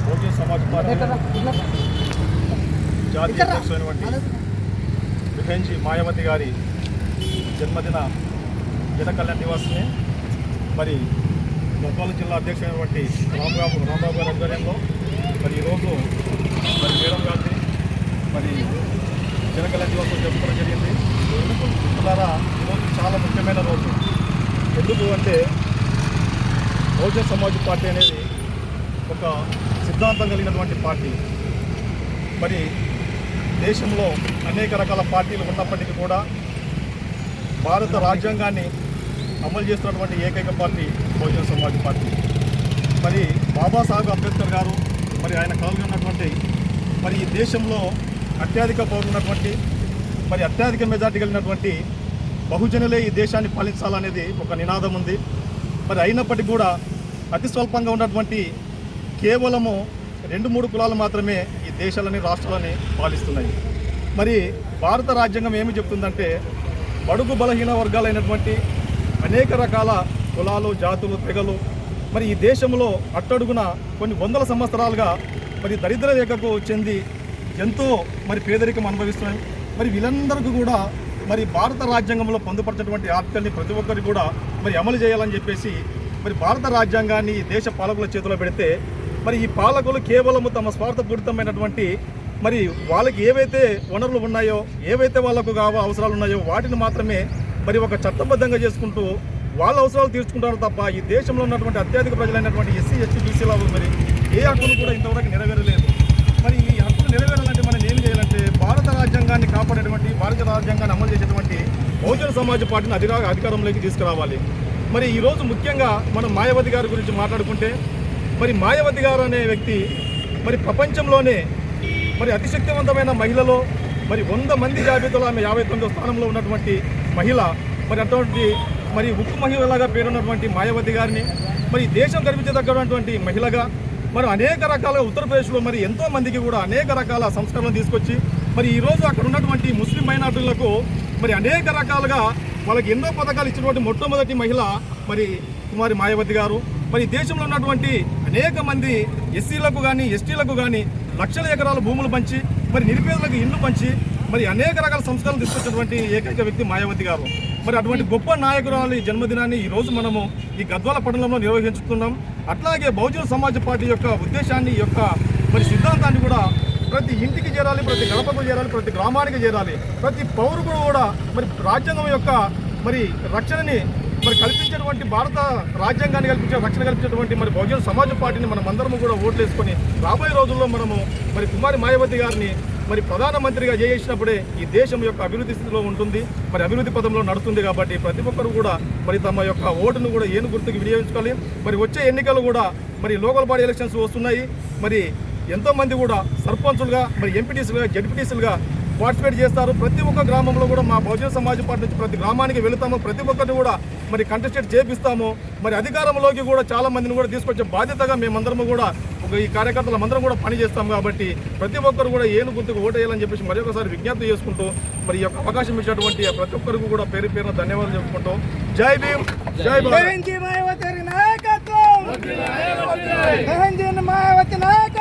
Bahujan Samaj party జాతీయ అధ్యక్షులైనటువంటి విభంజి మాయావతి గారి జన్మదిన జన కళ్యాణ్ నివాస్ని మరి గద్వాల జిల్లా అధ్యక్షులైనటువంటి రాంబాబు రాంబాబు గారి ఆధ్వర్యంలో మరి ఈరోజు మరి మేడం గారిని మరి జన కళ్యాణ్ దివసం జరుపుకోవడం జరిగింది. మిత్రులారా ఈరోజు చాలా ముఖ్యమైన రోజు. ఎందుకు అంటే బహుజన సమాజ్ పార్టీ అనేది ఒక సిద్ధాంతం కలిగినటువంటి పార్టీ. మరి దేశంలో అనేక రకాల పార్టీలు ఉన్నప్పటికీ కూడా భారత రాజ్యాంగాన్ని అమలు చేస్తున్నటువంటి ఏకైక పార్టీ బహుజన సమాజ్ పార్టీ. మరి బాబాసాహెబ్ అంబేద్కర్ గారు మరి ఆయన కలుగున్నటువంటి మరి ఈ దేశంలో అత్యధిక పౌరున్నటువంటి మరి అత్యధిక మెజార్టీ కలిగినటువంటి బహుజనులే ఈ దేశాన్ని పాలించాలనేది ఒక నినాదం ఉంది. మరి అయినప్పటికీ కూడా అతి స్వల్పంగా ఉన్నటువంటి కేవలము రెండు మూడు కులాలు మాత్రమే ఈ దేశాలని రాష్ట్రాలని పాలిస్తున్నాయి. మరి భారత రాజ్యాంగం ఏమి చెప్తుందంటే బడుగు బలహీన వర్గాలైనటువంటి అనేక రకాల కులాలు జాతులు తెగలు మరి ఈ దేశంలో అట్టడుగున కొన్ని వందల సంవత్సరాలుగా మరి దరిద్ర రేఖకు చెంది ఎంతో మరి పేదరికం అనుభవిస్తున్నాయి. మరి వీళ్ళందరికీ కూడా మరి భారత రాజ్యాంగంలో పొందుపరిచినటువంటి ఆర్టికల్ని ప్రతి ఒక్కరికి కూడా మరి అమలు చేయాలని చెప్పేసి మరి భారత రాజ్యాంగాన్ని ఈ దేశ పాలకుల చేతిలో పెడితే మరి ఈ పాలకులు కేవలము తమ స్వార్థపూరితమైనటువంటి మరి వాళ్ళకి ఏవైతే వనరులు ఉన్నాయో ఏవైతే వాళ్ళకు కావో అవసరాలు ఉన్నాయో వాటిని మాత్రమే మరి ఒక చట్టబద్ధంగా చేసుకుంటూ వాళ్ళ అవసరాలు తీర్చుకుంటారు తప్ప ఈ దేశంలో ఉన్నటువంటి అత్యధిక ప్రజలైనటువంటి ఎస్సీ ఎస్టీ బీసీల మరి ఏ హక్కులు కూడా ఇంతవరకు నెరవేరలేదు. మరి ఈ హక్కులు నెరవేరాలంటే మనం ఏం చేయాలంటే భారత రాజ్యాంగాన్ని కాపాడేటువంటి భారత రాజ్యాంగాన్ని అమలు చేసేటువంటి బహుజన సమాజ్ పార్టీని అధికార అధికారంలోకి తీసుకురావాలి. మరి ఈరోజు ముఖ్యంగా మనం మాయావతి గారి గురించి మాట్లాడుకుంటే మరి మాయావతి గారు అనే వ్యక్తి మరి ప్రపంచంలోనే మరి అతి శక్తివంతమైన మహిళలో మరి వంద మంది జాబితాలో ఆమె యాభై తొమ్మిదో స్థానంలో ఉన్నటువంటి మహిళ మరి అటువంటి మరి ఉక్కు మహిళలాగా పేరున్నటువంటి మాయావతి గారిని మరి దేశం గర్వించదగ్గటువంటి మహిళగా మరి అనేక రకాల ఉత్తరప్రదేశ్లో మరి ఎంతో మందికి కూడా అనేక రకాల సంస్కరణలు తీసుకొచ్చి మరి ఈరోజు అక్కడ ఉన్నటువంటి ముస్లిం మైనార్టీలకు మరి అనేక రకాలుగా వాళ్ళకి ఎన్నో పథకాలు ఇచ్చినటువంటి మొట్టమొదటి మహిళ మరి కుమారి మాయావతి గారు. మరి దేశంలో ఉన్నటువంటి అనేక మంది ఎస్సీలకు కానీ ఎస్టీలకు కానీ లక్షల ఎకరాల భూములు పంచి మరి నిరుపేదలకు ఇల్లు పంచి మరి అనేక రకాల సంస్కరణలు తీసుకొచ్చినటువంటి ఏకైక వ్యక్తి మాయావతి గారు. మరి అటువంటి గొప్ప నాయకురాలి జన్మదినాన్ని ఈ రోజు మనము ఈ గద్వాల పట్టణంలో నిర్వహించుతున్నాం అట్లాగే బహుజన సమాజ్ పార్టీ యొక్క ఉద్దేశాన్ని యొక్క మరి సిద్ధాంతాన్ని కూడా ఇంటికి చేరాలి ప్రతి గడపకు చేరాలి ప్రతి గ్రామానికి చేరాలి. ప్రతి పౌరుడు కూడా మరి రాజ్యాంగం యొక్క మరి రక్షణని మరి కల్పించేటువంటి భారత రాజ్యాంగాన్ని కల్పించే రక్షణ కల్పించేటువంటి మరి బహుజన సమాజ పార్టీని మనం అందరము కూడా ఓట్లు వేసుకొని రాబోయే రోజుల్లో మనము మరి కుమారి మాయావతి గారిని మరి ప్రధానమంత్రిగా చేసినప్పుడే ఈ దేశం యొక్క అభివృద్ధి స్థితిలో ఉంటుంది. మరి అభివృద్ధి పదంలో నడుస్తుంది కాబట్టి ప్రతి ఒక్కరు కూడా మరి తమ యొక్క ఓటును కూడా ఏను గుర్తుకు వినియోగించుకోవాలి. మరి వచ్చే ఎన్నికలు కూడా మరి లోకల్ బాడీ ఎలక్షన్స్ వస్తున్నాయి. మరి ఎంతోమంది కూడా సర్పంచులుగా మరి ఎంపీటీసీలుగా జడ్పీటీసీలుగా పార్టిసిపేట్ చేస్తారు. ప్రతి ఒక్క గ్రామంలో కూడా మా బహుజన సమాజ్ పార్టీ నుంచి ప్రతి గ్రామానికి వెళుతాము. ప్రతి ఒక్కరిని కూడా మరి కంటెస్టేట్ చేపిస్తాము. మరి అధికారంలోకి కూడా చాలా మందిని కూడా తీసుకొచ్చే బాధ్యతగా మేమందరము కూడా ఒక ఈ కార్యకర్తల అందరం కూడా పని చేస్తాం కాబట్టి ప్రతి ఒక్కరు కూడా ఏను గుర్తుకు ఓటు వేయాలని చెప్పేసి మరి ఒకసారి విజ్ఞప్తి చేసుకుంటూ మరి ఈ యొక్క అవకాశం ఇచ్చినటువంటి ప్రతి ఒక్కరికి కూడా పేరు పేరున ధన్యవాదాలు చెప్పుకుంటూ జై భీమ్ జై భారత్. మాయావతి నాయకత్వం.